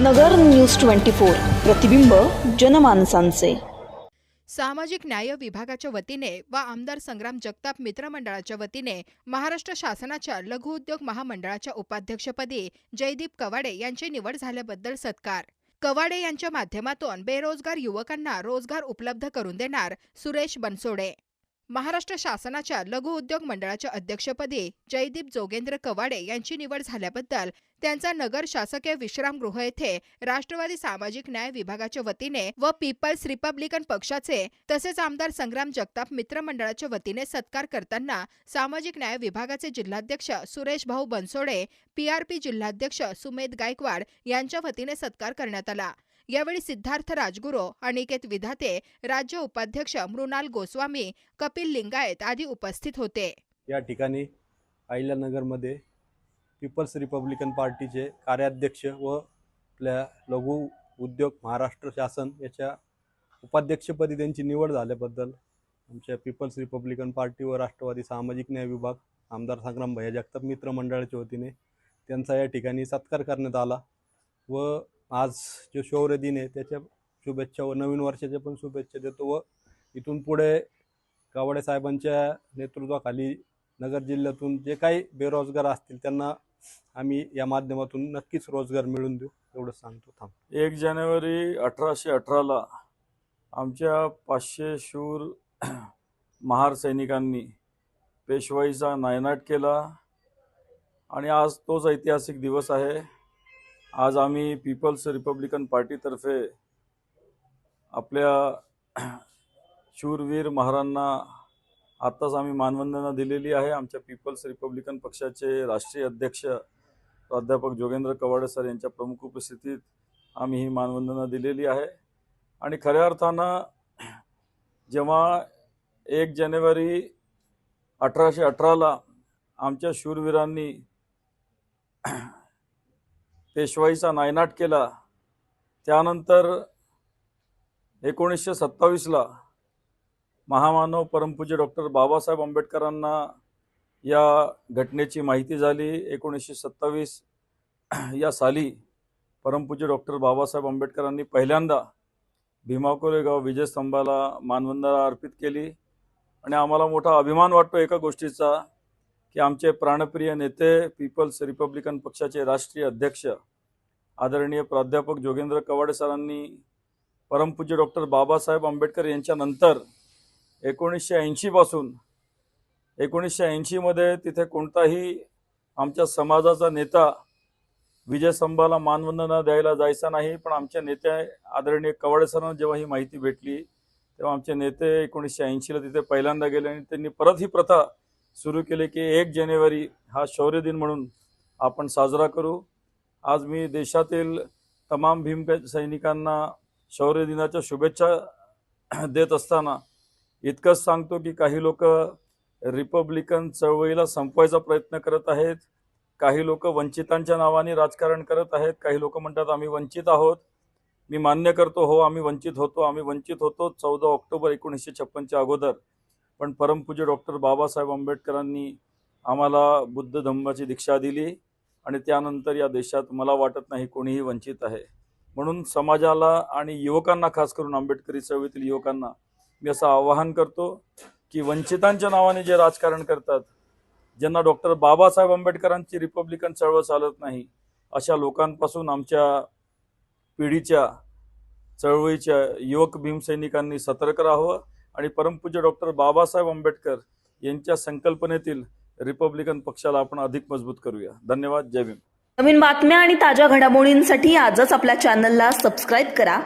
नगर news twenty four प्रतिबिंब जनमानसांचे. सामाजिक न्याय विभागाच्या वतीने व आमदार संग्राम जगताप मित्रमंडळाच्या वतीने महाराष्ट्र शासनाच्या लघु उद्योग महामंडळाच्या उपाध्यक्षपदी जयदीप कवाडे यांची निवड झाल्याबद्दल सत्कार. कवाडे यांच्या माध्यमातून बेरोजगार युवकांना रोजगार उपलब्ध करून देणार सुरेश बनसोडे. महाराष्ट्र शासनाच्या लघु उद्योग मंडळाच्या अध्यक्षपदी जयदीप जोगेंद्र कवाडे यांची निवड झाल्याबद्दल त्यांचा नगर शासकीय विश्रामगृह येथे राष्ट्रवादी सामाजिक न्याय विभागाच्या वतीने व पीपल्स रिपब्लिकन पक्षाचे तसेच आमदार संग्राम जगताप मित्रमंडळाच्या वतीने सत्कार करताना सामाजिक न्याय विभागाचे जिल्हाध्यक्ष सुरेश भाऊ बनसोडे पीआरपी जिल्हाध्यक्ष सुमेध गायकवाड यांच्या वतीने सत्कार करण्यात आला. यावेळी सिद्धार्थ राजगुरू अनिकेत विधाते राज्य उपाध्यक्ष मृणाल गोस्वामी कपिल लिंगायत आदी उपस्थित होते. या ठिकाणी अहिल्यानगरमध्ये पीपल्स रिपब्लिकन पार्टीचे कार्याध्यक्ष व आपल्या लघु उद्योग महाराष्ट्र शासन याच्या उपाध्यक्षपदी त्यांची निवड झाल्याबद्दल आमच्या पीपल्स रिपब्लिकन पार्टी व राष्ट्रवादी सामाजिक न्याय विभाग आमदार संग्राम भैया जगताप मित्र मंडळाच्या वतीने त्यांचा या ठिकाणी सत्कार करण्यात आला व आज जो शौर्य दिन आहे त्याच्या शुभेच्छा व नवीन वर्षाच्या पण शुभेच्छा देतो व इथून पुढे कावडे साहेबांच्या नेतृत्वाखाली नगर जिल्ह्यातून जे काही बेरोजगार असतील त्यांना आम्ही या माध्यमातून नक्कीच रोजगार मिळून देऊ एवढं सांगतो. थांब. एक जानेवारी अठराशे अठराला आमच्या पाचशे शूर महार सैनिकांनी पेशवाईचा नायनाट केला. आणि आज तोच ऐतिहासिक दिवस आहे. आज आम्ही पीपल्स रिपब्लिकन पार्टीतर्फे आपल्या शूरवीर महारांना आत्ताच आम्ही मानवंदना दिलेली आहे. आमच्या पीपल्स रिपब्लिकन पक्षाचे राष्ट्रीय अध्यक्ष प्राध्यापक जोगेंद्र कवाडे सर यांच्या प्रमुख उपस्थितीत आम्ही ही मानवंदना दिलेली आहे. आणि खऱ्या अर्थानं जेव्हा एक जानेवारी अठराशे अठराला आमच्या शूरवीरांनी पेशवाईचा नायनाट केला. त्यानंतर एकोणीसशे सत्तावीसला महामानव परमपूज्य डॉक्टर बाबासाहेब आंबेडकरांना या घटनेची माहिती झाली. एकोणीसशे सत्तावीस या साली परमपूज्य डॉक्टर बाबासाहेब आंबेडकरांनी पहिल्यांदा भीमा कोरेगाव विजयस्तंभाला मानवंदना अर्पित केली. आणि आम्हाला मोठा अभिमान वाटतो एका गोष्टीचा की आमचे प्राणप्रिय नेते पीपल्स रिपब्लिकन पक्षाचे राष्ट्रीय अध्यक्ष आदरणीय प्राध्यापक जोगेंद्र कवाडे सरांनी परमपूज्य डॉक्टर बाबासाहेब आंबेडकर यांच्यानंतर एकोणीसशे ऐंशीपासून एकोणीसशे ऐंशीमध्ये तिथे कोणताही आमच्या समाजाचा नेता विजयस्तंभाला मानवंदना द्यायला जायचा नाही पण आमच्या नेते आदरणीय कवाडे सरांना जेव्हा ही माहिती भेटली तेव्हा आमचे नेते एकोणीसशे ऐंशीला तिथे पहिल्यांदा गेले आणि त्यांनी परत ही प्रथा सुरू केले की एक जानेवारी हा शौर्य दिन म्हणून आपण साजरा करू. आज मी देशातील तमाम भीम सैनिकांना शौर्य दिनाच्या शुभेच्छा देत असताना इतकंच सांगतो की काही लोक रिपब्लिकन चळवळीला संपवायचा प्रयत्न करत आहेत. काही लोक वंचितांच्या नावाने राजकारण करत आहेत. काही लोक म्हणतात आम्ही वंचित आहोत. मी मान्य करतो हो आम्ही वंचित होतो आम्ही वंचित होतो. चौदा ऑक्टोबर एकोणीसशे छप्पनच्या अगोदर पण परमपूज्य डॉक्टर बाबासाहेब आंबेडकरांनी आम्हाला बुद्ध धम्माची दीक्षा दिली आणि त्यानंतर या देशात मला वाटत नाही कोणीही वंचित आहे. म्हणून समाजाला आणि युवकांना खास करून आंबेडकरी चळवळीतील युवकांना मी असं आवाहन करतो की वंचितांच्या नावाने जे राजकारण करतात ज्यांना डॉक्टर बाबासाहेब आंबेडकरांची रिपब्लिकन चळवळ चालत नाही अशा लोकांपासून आमच्या पिढीच्या चळवळीच्या युवक भीमसैनिकांनी सतर्क राहावं. आणि परमपूज्य डॉक्टर बाबासाहेब आंबेडकर यांच्या संकल्पनेतील रिपब्लिकन पक्षाला आपण अधिक मजबूत करूया. धन्यवाद. जय भीम. नवीन बातम्या आणि ताज्या घडामोडींसाठी आजच आपल्या चॅनलला सबस्क्राईब करा.